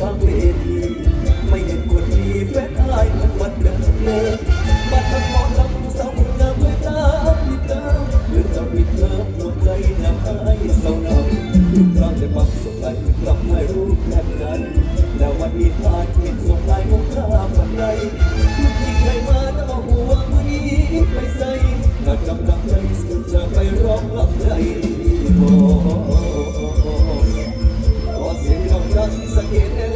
ทางเวทีไม่เห็นคนมีแฟนอายมันวันเดิมเลยบัดทำหมอลำสาวงามไม่ตามผิดเดิมหรือจะผิดเธอหัวใจนำให้เศร้าหนาวทุกครั้งจะปักส่งไปกลับให้รู้แทนกันแล้ววันนี้พลาดเห็นสงลายมุกข้ามฝันไรทุกที่ใครมาแล้วมาหัวมือนี้ไปใส่ถ้ากำลังใจจะไปร้องรับใจ สียงน้องรักสังเกตเด้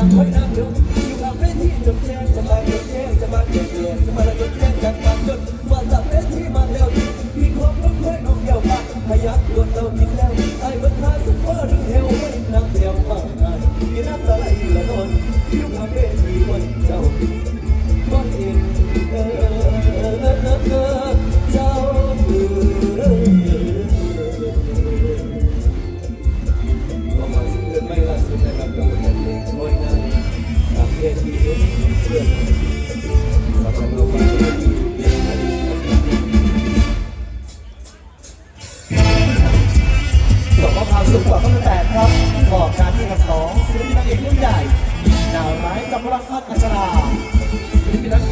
คอยนานคอยนานเดี๋ยวอยู่กับเวทีจนแจ้งจะมาจนแจ้งจะมาเกิดเดือนจะมาจนแจ้งจากปากจนมาจากเวทีมาแล้วมีความรักเคยน้องเดียวมาพยักตัวเรากินแล้วไอ้เบิ้ลหาสุดพ่อหรือเทวไม่นักเดียวมากินน้ำตาไหลละนอนอยู่กับเวทีวันเจ้าก็เห็นเออเออเออเออเจ้าเอ มภารสุขกว่าตั้งแต่ครับบอกการที่กับสองศิลปินนางเอกรุ่นใหญ่ดาวร้ายจำรักพัฒอัชราศิลปินนัก